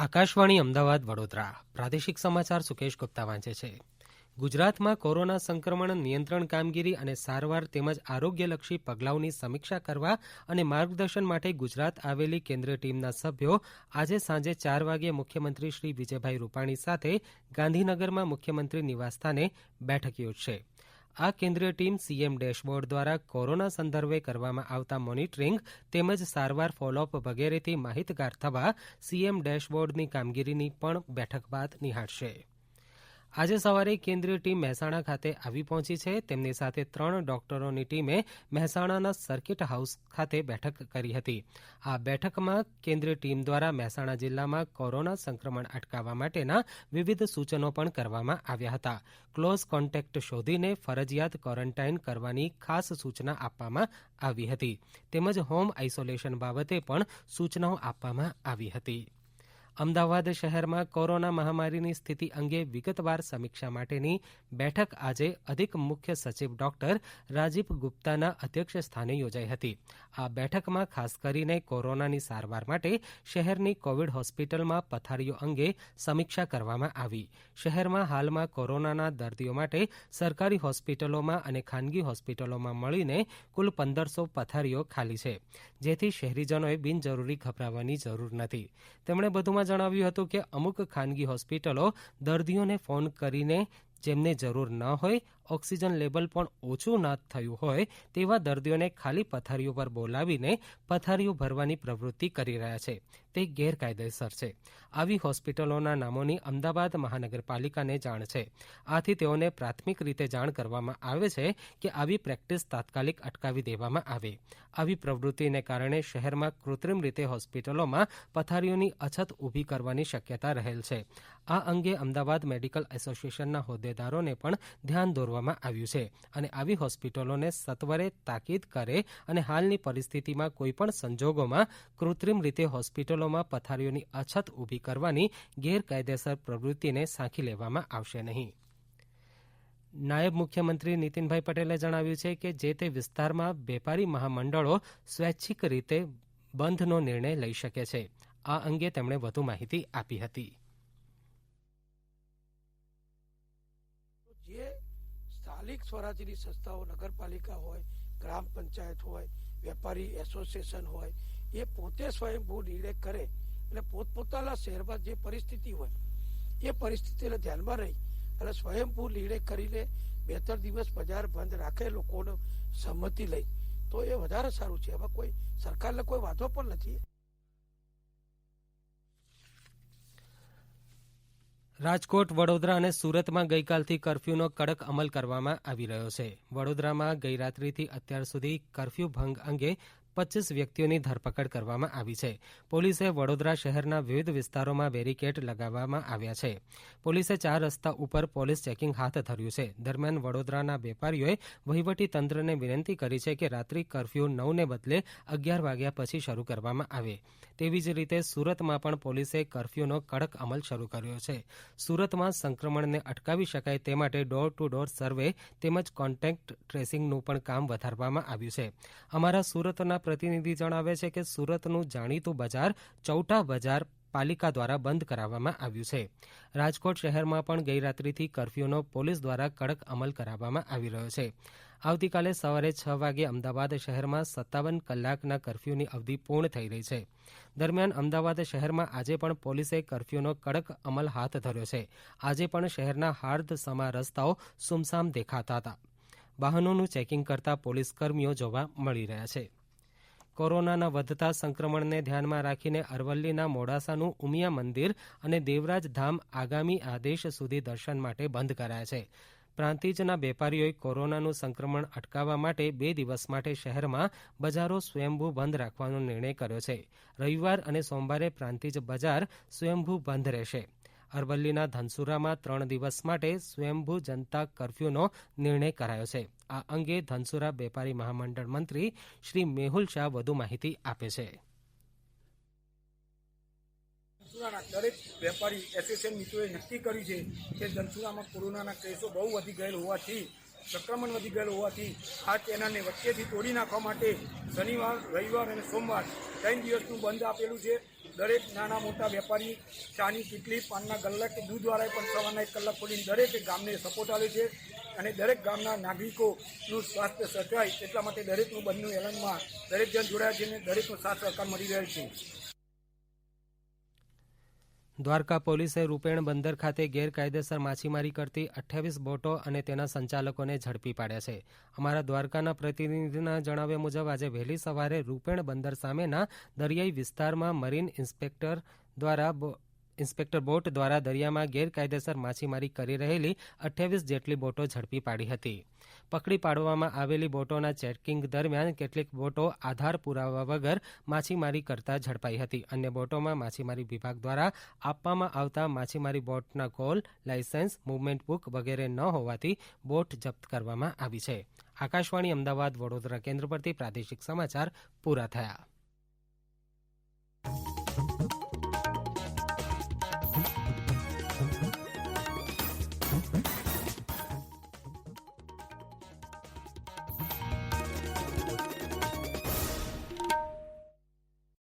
આકાશવાણી અમદાવાદ વડોદરા. પ્રાદેશિક સમાચાર સુકેશ ગુપ્તા વાંચે છે. ગુજરાતમાં કોરોના સંક્રમણ નિયંત્રણ કામગીરી અને સારવાર તેમજ આરોગ્યલક્ષી પગલાંઓની સમીક્ષા કરવા અને માર્ગદર્શન માટે ગુજરાત આવેલી કેન્દ્રીય ટીમના સભ્યો આજે સાંજે ચાર વાગ્યે મુખ્યમંત્રી શ્રી વિજયભાઈ રૂપાણી સાથે ગાંધીનગરમાં મુખ્યમંત્રી નિવાસસ્થાને બેઠક યોજશે. આ કેન્દ્રીય ટીમ સીએમ ડેશબોર્ડ દ્વારા કોરોના સંદર્ભે કરવામાં આવતા મોનિટરિંગ તેમજ સારવાર ફોલોઅપ વગેરેથી માહિતગાર થવા સીએમ ડેશબોર્ડની કામગીરીની પણ બેઠક બાદ નિહાળશે. આજે સવારે કેન્દ્રીય ટીમ મહેસાણા ખાતે આવી પહોંચી છે. તેમની સાથે ત્રણ ડોક્ટરોની ટીમે મહેસાણાના સર્કિટ હાઉસ ખાતે બેઠક કરી હતી. આ બેઠકમાં કેન્દ્રીય ટીમ દ્વારા મહેસાણા જિલ્લામાં કોરોના સંક્રમણ અટકાવવા માટેના વિવિધ સૂચનો પણ કરવામાં આવ્યા હતા. ક્લોઝ કોન્ટેક્ટ શોધીને ફરજિયાત ક્વોરન્ટાઇન કરવાની ખાસ સૂચના આપવામાં આવી હતી. તેમજ હોમ આઇસોલેશન બાબતે પણ સૂચનાઓ આપવામાં આવી હતી. અમદાવાદ શહેરમાં કોરોના મહામારીની સ્થિતિ અંગે વિગતવાર સમીક્ષા માટેની બેઠક આજે અધિક મુખ્ય સચિવ ડોક્ટર રાજીવ ગુપ્તાના અધ્યક્ષ સ્થાને યોજાઈ હતી. આ બેઠકમાં ખાસ કરીને કોરોનાની સારવાર માટે શહેરની કોવિડ હોસ્પિટલમાં પથારીઓ અંગે સમીક્ષા કરવામાં આવી. શહેરમાં હાલમાં કોરોનાના દર્દીઓ માટે સરકારી હોસ્પિટલોમાં અને ખાનગી હોસ્પિટલોમાં મળીને કુલ પંદરસો પથારીઓ ખાલી છે, જેથી શહેરીજનોએ બિનજરૂરી ગભરાવાની જરૂર નથી. તેમણે વધુમાં જણાવ્યું હતું કે અમુક ખાનગી હોસ્પિટલો દર્દીઓને ફોન કરીને જેમને જરૂર ન હોય, ઓક્સિજન લેવલ પણ ઓછું ન થયું હોય, તેવા દર્દીઓને ખાલી પથારીઓ પર બોલાવીને પથારીઓ ભરવાની પ્રવૃત્તિ કરી રહ્યા છે. તે ગેરકાયદેસર છે. આવી હોસ્પિટલોના નામોની અમદાવાદ મહાનગરપાલિકાને જાણ છે. આથી તેઓને પ્રાથમિક રીતે જાણ કરવામાં આવે છે કે આવી પ્રેક્ટિસ તાત્કાલિક અટકાવી દેવામાં આવે. આવી પ્રવૃત્તિને કારણે શહેરમાં કૃત્રિમ રીતે હોસ્પિટલોમાં પથારીઓની અછત ઊભી કરવાની શક્યતા રહેલ છે. આ અંગે અમદાવાદ મેડિકલ એસોસિએશનના હોદ્દેદારોને પણ ધ્યાન દોરવામાં આવ્યું છે અને આવી હોસ્પિટલોને સત્વરે તાકીદ કરે અને હાલની પરિસ્થિતિમાં કોઈપણ સંજોગોમાં કૃત્રિમ રીતે હોસ્પિટલોમાં પથારીઓની અછત ઊભી કરવાની ગેરકાયદેસર પ્રવૃત્તિને સાંખી લેવામાં આવશે નહીં. નાયબ મુખ્યમંત્રી નીતિનભાઈ પટેલે જણાવ્યું છે કે જે તે વિસ્તારમાં વેપારી મહામંડળો સ્વૈચ્છિક રીતે બંધનો નિર્ણય લઈ શકે છે. આ અંગે તેમણે વધુ માહિતી આપી હતી જે સ્થાનિક સ્વરાજ્યની સંસ્થાઓ, નગરપાલિકા હોય, ગ્રામ પંચાયત હોય, વેપારી એસોસિએશન હોય, એ પોતે સ્વયંભૂ નિર્ણય કરે અને પોતપોતાના શહેરમાં જે પરિસ્થિતિ હોય, એ પરિસ્થિતિને ધ્યાનમાં રહી અને સ્વયંભૂ નિર્ણય કરીને બે ત્રણ દિવસ બજાર બંધ રાખે લોકોને સંમતિ લઈ. તો એ વધારે સારું છે. એમાં કોઈ સરકારને કોઈ વાંધો પણ નથી. રાજકોટ, વડોદરા અને સુરતમાં ગઈકાલથી કરફ્યુનો કડક અમલ કરવામાં આવી રહ્યો છે. વડોદરામાં ગઈરાત્રીથી અત્યાર સુધી કરફ્યુ ભંગ અંગે પચ્ચીસ વ્યક્તિઓની ધરપકડ કરવામાં આવી છે. પોલીસે વડોદરા શહેરના વિવિધ વિસ્તારોમાં બેરીકેડ લગાવવામાં આવ્યા છે. પોલીસે ચાર રસ્તા ઉપર પોલીસ ચેકિંગ હાથ ધર્યું છે. દરમિયાન વડોદરાના વેપારીઓએ વહીવટી તંત્રને વિનંતી કરી છે કે રાત્રિ કરફ્યુ નવને બદલે અગિયાર વાગ્યા પછી શરૂ કરવામાં આવે. તેવી જ રીતે સુરતમાં પણ પોલીસે કરફ્યુનો કડક અમલ શરૂ કર્યો છે. સુરતમાં સંક્રમણને અટકાવી શકાય તે માટે ડોર ટુ ડોર સર્વે તેમજ કોન્ટેક્ટ ટ્રેસિંગનું પણ કામ વધારવામાં આવ્યું છે. અમારા સુરતના પ્રતિનિધિ જણાવે છે કે સુરતનું જાણીતું બજાર ચૌટા બજાર પાલિકા દ્વારા બંધ કરાવવામાં આવ્યું છે. રાજકોટ શહેરમાં પણ ગઈ રાત્રિથી કરફ્યુનો પોલીસ દ્વારા કડક અમલ કરાવવામાં આવી રહ્યો છે. આવતીકાલે સવારે છ વાગે અમદાવાદ શહેરમાં સત્તાવન કલાકના કરફ્યુની અવધિ પૂર્ણ થઈ રહી છે. દરમિયાન અમદાવાદ શહેરમાં આજે પણ પોલીસે કરફ્યુનો કડક અમલ હાથ ધર્યો છે. આજે પણ શહેરના હાર્દ સમા રસ્તાઓ સુમસામ દેખાતા હતા. વાહનોનું ચેકિંગ કરતા પોલીસ કર્મીઓ જોવા મળી રહ્યા છે. કોરોનાના વધતા સંક્રમણને ધ્યાનમાં રાખીને અરવલ્લીના મોડાસાનું ઉમિયા મંદિર અને દેવરાજ ધામ આગામી આદેશ સુધી દર્શન માટે બંધ કરાયા છે. પ્રાંતિજના વેપારીઓએ કોરોનાનું સંક્રમણ અટકાવવા માટે બે દિવસ માટે શહેરમાં બજારો સ્વયંભૂ બંધ રાખવાનો નિર્ણય કર્યો છે. રવિવાર અને સોમવારે પ્રાંતિજ બજાર સ્વયંભૂ બંધ રહેશે. અરવલ્લીના ધનસુરામાં ત્રણ દિવસ માટે સ્વયંભૂ જનતા કરફ્યુનો નિર્ણય કરાયો છે. આ અંગે ધનસુરા વેપારી મહામંડળ મંત્રી શ્રી મેહુલ શાહ વધુ માહિતી આપે છે. ધનસુરાના દરેક વેપારી એસોસિએશન મિત્રોએ નક્કી કર્યું છે કે ધનસુરામાં કોરોનાના કેસો બહુ વધી ગયેલ હોવાથી, સંક્રમણ વધી ગયેલ હોવાથી આ ચેનલને વચ્ચેથી તોડી નાખવા માટે શનિવાર, રવિવાર અને સોમવાર ત્રણ દિવસનું બંધ આપેલું છે. દરેક નાના મોટા વેપારી, ચાની કીટલી પાનના ગલ્લા કે દૂધવાળાએ પણ સવારના એક કલાક ખોલીને દરેક ગામને સપોર્ટ આવે છે અને દરેક ગામના નાગરિકોનું સ્વાસ્થ્ય સચવાય એટલા માટે દરેકનું બંધનું એલનમાં દરેક જણ જોડાયા છે અને દરેકનો સાથ સહકાર મળી રહ્યો છે. દ્વારકા પોલીસે રૂપેણ બંદર ખાતે ગેરકાયદેસર માછીમારી કરતી અઠ્યાવીસ બોટો અને તેના સંચાલકોને ઝડપી પાડ્યા છે. અમારા દ્વારકાના પ્રતિનિધિના જણાવ્યા મુજબ આજે વહેલી સવારે રૂપેણ બંદર સામેના દરિયાઈ વિસ્તારમાં મરીન ઇન્સ્પેક્ટર દ્વારા ઇન્સ્પેક્ટર બોટ દ્વારા દરિયામાં ગેરકાયદેસર માછીમારી કરી રહેલી અઠ્યાવીસ જેટલી બોટો ઝડપી પાડી હતી. પકડી પાડવામાં આવેલી બોટોના ચેકિંગ દરમિયાન કેટલીક બોટો આધાર પુરાવા વગર માછીમારી કરતા ઝડપાઈ હતી. અન્ય બોટોમાં માછીમારી વિભાગ દ્વારા આપવામાં આવતા માછીમારી બોટના કોલ લાયસન્સ, મુવમેન્ટ બુક વગેરે ન હોવાથી બોટ જપ્ત કરવામાં આવી છે. આકાશવાણી અમદાવાદ વડોદરા કેન્દ્ર પરથી પ્રાદેશિક સમાચાર પૂરા થયા.